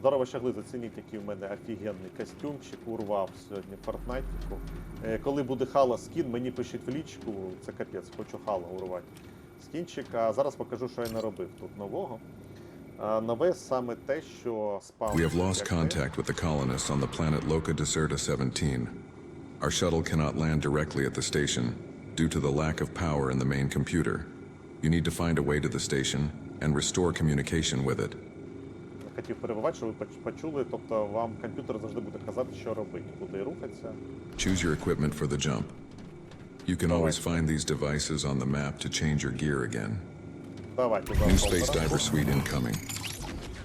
Здорово щагли, зацініть, який в мене офігенний костюмчик урвав сьогодні Фортнайтіку. Е, Коли буде хала скін, мені пишіть в лічку, це капець, хочу хала урвати. Скінчик, а зараз покажу, що я наробив тут нового. Нове саме те, що спав. We have lost contact with the colonists on the planet Loca Deserta 17. Our shuttle cannot land directly at the station due to the lack of power in the main computer. You need to find a way to the station and restore communication with it. Хотів перебувати, щоб ви почули, тобто вам комп'ютер завжди буде казати, що робити, куди рухатися. Choose your equipment for the jump. You can always find these devices on the map to change your gear again. Давайте New Space. Diver Suite incoming.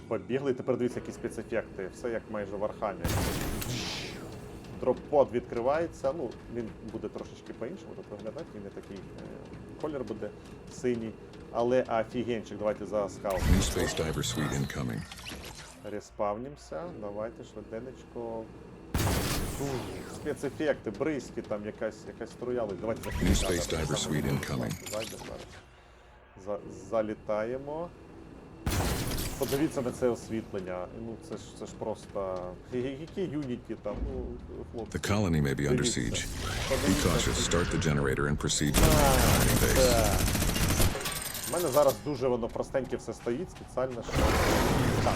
Побігли, тепер дивіться, які спецефекти. Все як майже в Архамі. Дроппод відкривається. Ну, він буде трошечки по-іншому тут виглядати, він не такий е, колір буде синій. Але офігенчик, давайте за скаут. New Space Diver Suite incoming. Респавнімося. Давайте швиденечко. Спецефекти, бризки, там якась, якась струяли. Давайте зараз. Залітаємо. Подивіться на це освітлення. Ну це ж це ж просто. Які юніті там, ну, хлопці. The colony may be under siege. Be cautious. Start the generator and proceed to the base. У мене зараз дуже воно простеньке все стоїть спеціально, що. Так,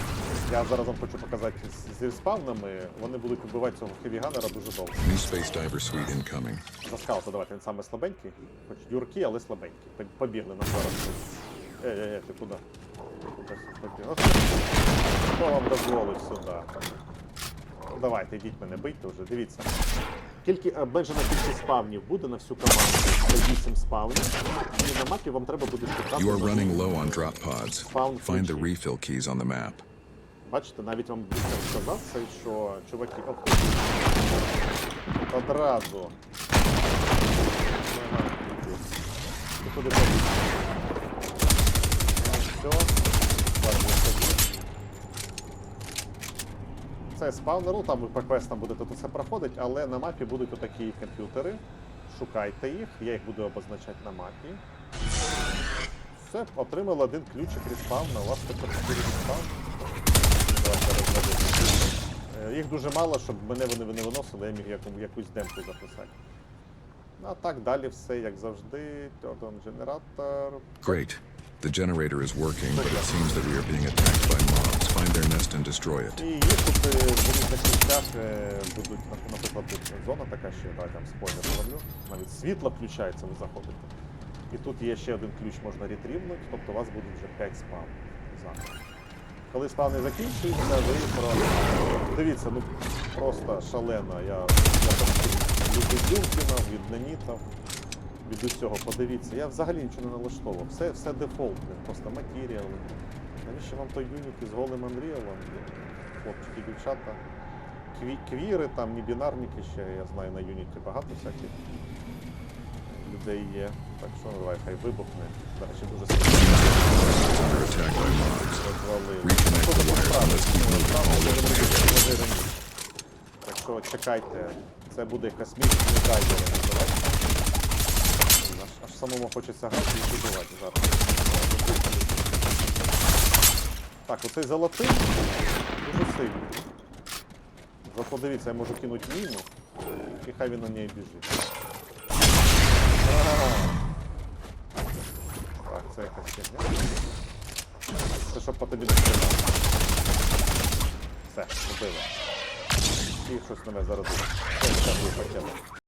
я зараз вам хочу показати з- зі спавнами. Вони будуть вбивати цього хевіганера дуже довго. За скаута давайте, він саме слабенький. Хоч юрки, але слабенький. Побігли нам зараз. Е, е, е, ти куди? Хто вам дозволив сюди? Давайте, йдіть мене, бийте вже, дивіться. Кількі обмежена кількість спавнів буде на всю команду. Це 8 спавнів. І на мапі вам треба буде шукати. You are running low on drop pods. Find the refill keys on the map. Бачите, навіть вам сказав це, що чуваки от одразу. Ага, Ти куди побіг? Ну, все. Ладно, я собі. Це спавнер, там ви по квестам будете тут все проходить, але на мапі будуть отакі комп'ютери. Шукайте їх, я їх буду обозначати на мапі. Все, отримали один ключик респавна, у вас тепер 4 респавн. Е, Їх дуже мало, щоб мене вони не виносили, я міг якусь демку записати. Ну, А так далі все як завжди. Один генератор. Great. The generator is working, but it seems that we are being attacked by mobs. Find their nest and destroy it. І е, в різних місцях е, будуть, тут зона така ще, давай там спойлер зроблю. Навіть світло включається, ви заходите. І тут є ще один ключ, можна ретрівнути, тобто у вас буде вже 5 спав заново. Коли спавни закінчуються, ви про. Дивіться, ну просто шалено. Я, я там від Дюмкіна, від Нанітов, від усього. Подивіться, я взагалі нічого не налаштовував. Все, все дефолтне, просто матеріали. Навіщо вам той Unity з голим Unreal? Хлопчики, дівчата. Кві, квіри, там, не бінарники ще, я знаю, на Unity багато всяких людей є. Так що давай, хай вибухне. До речі, дуже сильно. Так що чекайте, це буде космічний дайвер називається. Аж, самому хочеться грати і будувати зараз. Так, оцей золотий дуже сильний. Зато дивіться, я можу кинути міну, і хай він на неї біжить. Так, це якась фігня. Це щоб по тобі не стріляти. Все, вбили. І щось нове зараз буде. Це все буде хотіло.